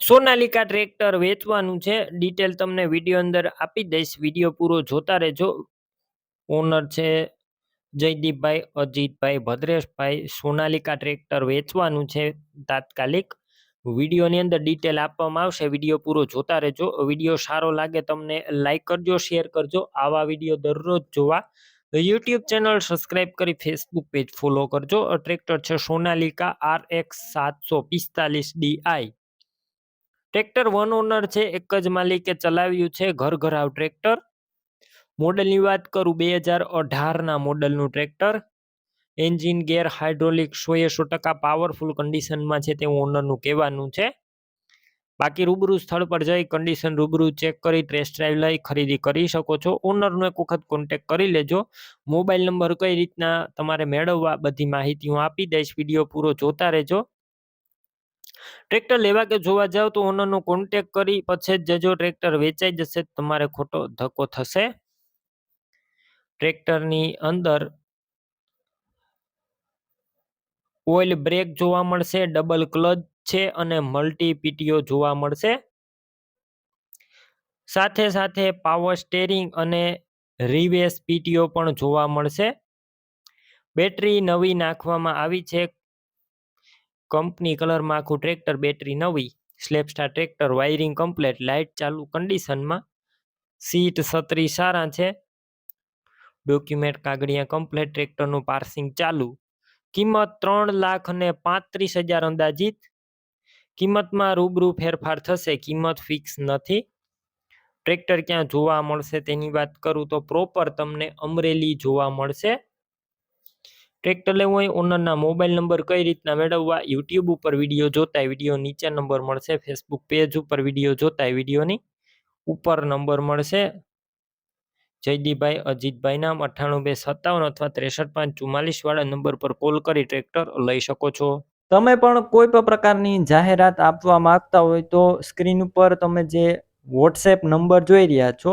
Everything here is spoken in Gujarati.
સોનાલિકા ટ્રેક્ટર વેચવાનું છે. ડિટેલ તમને વીડિયો અંદર આપી દઈશ. વીડિયો પૂરો જોતા રહેજો. ઓનર છે જયદીપભાઈ, અજીતભાઈ, ભદ્રેશભાઈ. સોનાલિકા ટ્રેક્ટર વેચવાનું છે તાત્કાલિક. વિડીયોની અંદર ડિટેલ આપવામાં આવશે. વીડિયો પૂરો જોતા રહેજો. વીડિયો સારો લાગે તમને લાઇક કરજો શેર કરજો. આવા વીડિયો દરરોજ જોવા. યુટ્યુબ ચેનલ સબસ્ક્રાઇબ કરી ફેસબુક પેજ ફોલો કરજો. ટ્રેક્ટર છે સોનાલિકા આર એક્સ સાતસો પિસ્તાલીસ ડીઆઈ ટ્રેક્ટર વન ઓનર છે, એક જ માલિકે ચલાવ્યું છે ઘર ઘરાવ ટ્રેક્ટર. મોડલની વાત કરું, બે હજાર અઢારના મોડલનું ટ્રેક્ટર. એન્જિન ગેર હાઇડ્રોલિક સો એ સો ટકા પાવરફુલ કન્ડિશનમાં છે, તેવું ઓનરનું કહેવાનું છે. બાકી રૂબરૂ સ્થળ પર જઈ કન્ડિશન રૂબરૂ ચેક કરી ટેસ્ટ ડ્રાઈવ લઈ, ખરીદી કરી શકો છો. ઓનરનો એક વખત કોન્ટેક કરી લેજો. મોબાઈલ નંબર કઈ રીતના તમારે મેળવવા, બધી માહિતી હું આપી દઈશ. વીડિયો પૂરો જોતા રહેજો. ટ્રેક્ટર લેવા કે જોવા જાવ તો ઓનરનો કોન્ટેક કરી પછી જ જજો ટ્રેક્ટર વેચાઈ જશે, તમારે ખોટો ધક્કો થશે. ટ્રેક્ટરની અંદર ઓઇલ બ્રેક જોવા મળશે, ડબલ ક્લચ છે અને મલ્ટી પીટીઓ જોવા મળશે. સાથે સાથે પાવર સ્ટેરિંગ અને રિવેસ પીટીઓ પણ જોવા મળશે. બેટરી નવી નાખવામાં આવી છે કંપની કલરમાં આખું ટ્રેક્ટર બેટરી નવી, સ્લેપસ્ટાર ટ્રેક્ટર વાયરિંગ કમ્પ્લેટ, લાઇટ ચાલુ, કન્ડિશનમાં સીટ છત્રી સારા છે. ડોક્યુમેન્ટ કાગળિયા કમ્પ્લેટ, ટ્રેક્ટરનું પાર્સિંગ ચાલુ. કિંમત ત્રણ લાખ અને પાંત્રીસ હજાર અંદાજિત. કિંમતમાં રૂબરૂ ફેરફાર થશે, કિંમત ફિક્સ નથી. ટ્રેક્ટર ક્યાં જોવા મળશે તેની વાત કરું તો પ્રોપર તમને અમરેલી જોવા મળશે. ટ્રેક્ટર લેવું હોય ઓનરના મોબાઈલ નંબર કઈ રીતના મેળવવા યુટ્યુબ ઉપર વીડિયો જોતા વીડિયો નીચે નંબર મળશે ફેસબુક પેજ ઉપર વીડિયો જોતા વિડીયોની ઉપર નંબર મળશે. જયદીપભાઈ, અજીતભાઈ નામ, અઠ્ઠાણું બે સત્તાવન અથવા ત્રેસઠ પાંચ ચુમ્માલીસ વાળા નંબર પર કોલ કરી ટ્રેક્ટર લઈ શકો છો. તમે પણ કોઈ પણ પ્રકારની જાહેરાત આપવા માંગતા હોય તો સ્ક્રીન ઉપર તમે જે વોટ્સએપ નંબર જોઈ રહ્યા છો